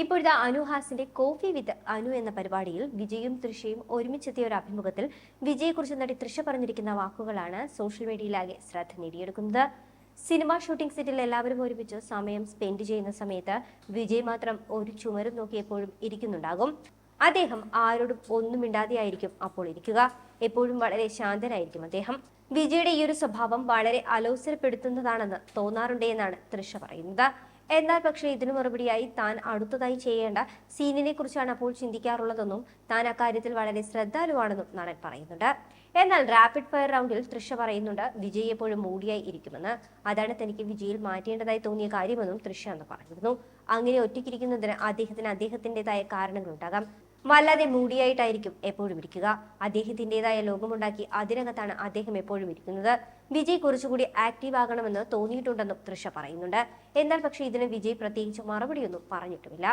ഇപ്പോഴത്തെ അനുഹാസിന്റെ coffee with Anu എന്ന പരിപാടിയിൽ വിജയും തൃശയും ഒരുമിച്ചെത്തിയ ഒരു അഭിമുഖത്തിൽ വിജയെക്കുറിച്ച് നടി തൃശ പറഞ്ഞിരിക്കുന്ന വാക്കുകളാണ് സോഷ്യൽ മീഡിയയിലാകെ ശ്രദ്ധ നേടിയെടുക്കുന്നത്. സിനിമ ഷൂട്ടിംഗ് സെറ്റിൽ എല്ലാവരും ഒരുമിച്ച് സമയം സ്പെൻഡ് ചെയ്യുന്ന സമയത്ത് വിജയ് മാത്രം ഒരു ചുമരും നോക്കി എപ്പോഴും ഇരിക്കുന്നുണ്ടാകും. അദ്ദേഹം ആരോടും ഒന്നും മിണ്ടാതെയായിരിക്കും അപ്പോൾ ഇരിക്കുക. എപ്പോഴും വളരെ ശാന്തനായിരിക്കും അദ്ദേഹം. വിജയുടെ ഈ ഒരു സ്വഭാവം വളരെ അലോസരപ്പെടുത്തുന്നതാണെന്ന് തോന്നാറുണ്ട് എന്നാണ് തൃഷ പറയുന്നത്. എന്നാൽ പക്ഷേ ഇതിനു മറുപടിയായി താൻ അടുത്തതായി ചെയ്യേണ്ട സീനിനെ കുറിച്ചാണ് അപ്പോൾ ചിന്തിക്കാറുള്ളതെന്നും താൻ അക്കാര്യത്തിൽ വളരെ ശ്രദ്ധാലുവാണെന്നും നടൻ പറയുന്നുണ്ട്. എന്നാൽ റാപ്പിഡ് ഫയർ റൗണ്ടിൽ തൃഷ പറയുന്നുണ്ട് വിജയ് എപ്പോഴും മൂടിയായി ഇരിക്കുമെന്ന്. അതാണ് തനിക്ക് വിജയിൽ മാറ്റേണ്ടതായി തോന്നിയ കാര്യമെന്നും തൃഷ എന്ന് പറഞ്ഞിരുന്നു. അങ്ങനെ ഒറ്റയ്ക്കിരിക്കുന്നതിന് അദ്ദേഹത്തിന് അദ്ദേഹത്തിന്റെതായ കാരണങ്ങളുണ്ടാകാം. വല്ലാതെ മൂടിയായിട്ടായിരിക്കും എപ്പോഴും ഇരിക്കുക. അദ്ദേഹത്തിന്റെതായ ലോകമുണ്ടാക്കി അതിനകത്താണ് അദ്ദേഹം എപ്പോഴും ഇരിക്കുന്നത്. വിജയ് കുറച്ചുകൂടി ആക്റ്റീവ് ആകണമെന്ന് തോന്നിയിട്ടുണ്ടെന്നും തൃഷ പറയുന്നുണ്ട്. എന്നാൽ പക്ഷേ ഇതിന് വിജയ് പ്രത്യേകിച്ച് മറുപടിയൊന്നും പറഞ്ഞിട്ടുമില്ല.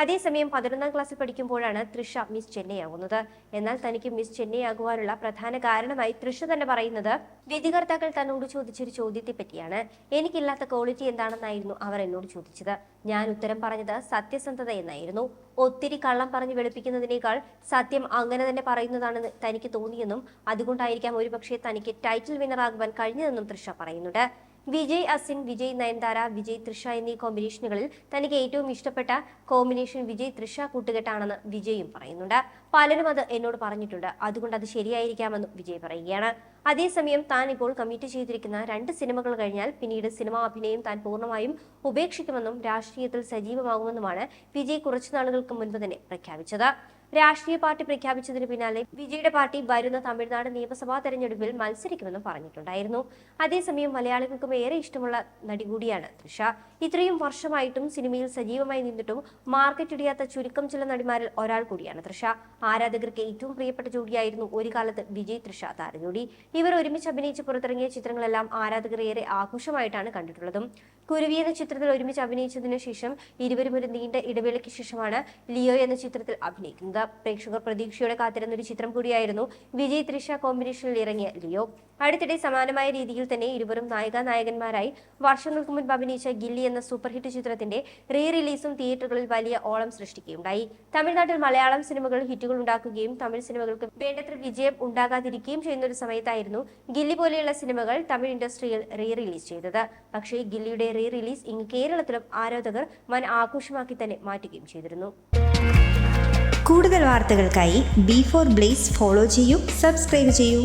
അതേസമയം പതിനൊന്നാം ക്ലാസ്സിൽ പഠിക്കുമ്പോഴാണ് തൃഷ മിസ് ചെന്നൈ ആകുന്നത് എന്നാൽ തനിക്ക് മിസ് ചെന്നൈ ആകുവാനുള്ള പ്രധാന കാരണമായി തൃഷ തന്നെ പറയുന്നത് വിധികർത്താക്കൾ തന്നോട് ചോദിച്ചൊരു ചോദ്യത്തെ പറ്റിയാണ് എനിക്കില്ലാത്ത ക്വാളിറ്റി എന്താണെന്നായിരുന്നു അവർ എന്നോട് ചോദിച്ചത്. ഞാൻ ഉത്തരം പറഞ്ഞത് സത്യസന്ധത എന്നായിരുന്നു. ഒത്തിരി കള്ളം പറഞ്ഞ് വെളുപ്പിക്കുന്നതിനേക്കാൾ സത്യം അങ്ങനെ തന്നെ പറയുന്നതാണെന്ന് തനിക്ക് തോന്നിയെന്നും അതുകൊണ്ടായിരിക്കാം ഒരുപക്ഷെ തനിക്ക് ടൈറ്റിൽ വിന്നറാകുവാൻ കഴിഞ്ഞതെന്നും തൃഷ പറയുന്നുണ്ട്. വിജയ് അസിൻ വിജയ് നയൻതാര വിജയ് തൃഷ എന്നീ കോമ്പിനേഷനുകളിൽ തനിക്ക് ഏറ്റവും ഇഷ്ടപ്പെട്ട കോമ്പിനേഷൻ വിജയ് തൃഷ കൂട്ടുകെട്ടാണെന്ന് വിജയും പറയുന്നുണ്ട്. പലരും അത് എന്നോട് പറഞ്ഞിട്ടുണ്ട്. അതുകൊണ്ട് അത് ശരിയായിരിക്കാമെന്നും വിജയ് പറയുകയാണ്. അതേസമയം താൻ ഇപ്പോൾ കമ്മിറ്റ് ചെയ്തിരിക്കുന്ന രണ്ട് സിനിമകൾ കഴിഞ്ഞാൽ പിന്നീട് സിനിമാ അഭിനയം താൻ പൂർണമായും ഉപേക്ഷിക്കുമെന്നും രാഷ്ട്രീയത്തിൽ സജീവമാകുമെന്നുമാണ് വിജയ് കുറച്ചു നാളുകൾക്ക് മുൻപ് തന്നെ പ്രഖ്യാപിച്ചത്. രാഷ്ട്രീയ പാർട്ടി പ്രഖ്യാപിച്ചതിന് പിന്നാലെ വിജയുടെ പാർട്ടി വരുന്ന തമിഴ്നാട് നിയമസഭാ തെരഞ്ഞെടുപ്പിൽ മത്സരിക്കുമെന്നും പറഞ്ഞിട്ടുണ്ടായിരുന്നു. അതേസമയം മലയാളികൾക്കും ഏറെ ഇഷ്ടമുള്ള നടി കൂടിയാണ് തൃഷ. ഇത്രയും വർഷമായിട്ടും സിനിമയിൽ സജീവമായി നിന്നിട്ടും മാർക്കറ്റ് ഇടിയാത്ത ചുരുക്കം ചില നടിമാരിൽ ഒരാൾ കൂടിയാണ് തൃഷ. ആരാധകർക്ക് ഏറ്റവും പ്രിയപ്പെട്ട ജോഡിയായിരുന്നു ഒരു കാലത്ത് വിജയ് തൃഷ താരജോഡി. ഇവർ ഒരുമിച്ച് അഭിനയിച്ച് പുറത്തിറങ്ങിയ ചിത്രങ്ങളെല്ലാം ആരാധകർ ഏറെ ആഘോഷമായിട്ടാണ് കണ്ടിട്ടുള്ളതും. കുരുവി എന്ന ചിത്രത്തിൽ ഒരുമിച്ച് അഭിനയിച്ചതിന് ശേഷം ഇരുവരും ഒരു നീണ്ട ഇടവേളയ്ക്ക് ശേഷമാണ് ലിയോ എന്ന ചിത്രത്തിൽ അഭിനയിക്കുന്നത്. പ്രേക്ഷകർ പ്രതീക്ഷയോടെ കാത്തിരുന്ന ഒരു ചിത്രം കൂടിയായിരുന്നു വിജയ് ത്രിഷ കോമ്പിനേഷനിൽ ഇറങ്ങിയ ലിയോ. അടുത്തിടെ സമാനമായ രീതിയിൽ തന്നെ ഇരുവരും നായിക നായകന്മാരായി വർഷങ്ങൾക്ക് മുൻപ് അഭിനയിച്ച ഗില്ലി എന്ന സൂപ്പർ ഹിറ്റ് ചിത്രത്തിന്റെ റീ റിലീസും തിയേറ്ററുകളിൽ വലിയ ഓളം സൃഷ്ടിക്കുകയുണ്ടായി. തമിഴ്നാട്ടിൽ മലയാളം സിനിമകൾ ഹിറ്റുകൾ ഉണ്ടാക്കുകയും തമിഴ് സിനിമകൾക്ക് വേണ്ടത്ര വിജയം ഉണ്ടാകാതിരിക്കുകയും ചെയ്യുന്ന ഒരു സമയത്തായിരുന്നു ഗില്ലി പോലെയുള്ള സിനിമകൾ തമിഴ് ഇൻഡസ്ട്രിയിൽ റീ റിലീസ് ചെയ്തത്. പക്ഷേ ഗില്ലിയുടെ റീ റിലീസ് ഇങ്ങ് കേരളത്തിലും ആരാധകർ വൻ ആഘോഷമാക്കി തന്നെ മാറ്റുകയും ചെയ്തിരുന്നു. കൂടുതൽ വാർത്തകൾക്കായി ബി ഫോർ ബ്ലേസ് ഫോളോ ചെയ്യൂ സബ്സ്ക്രൈബ് ചെയ്യൂ.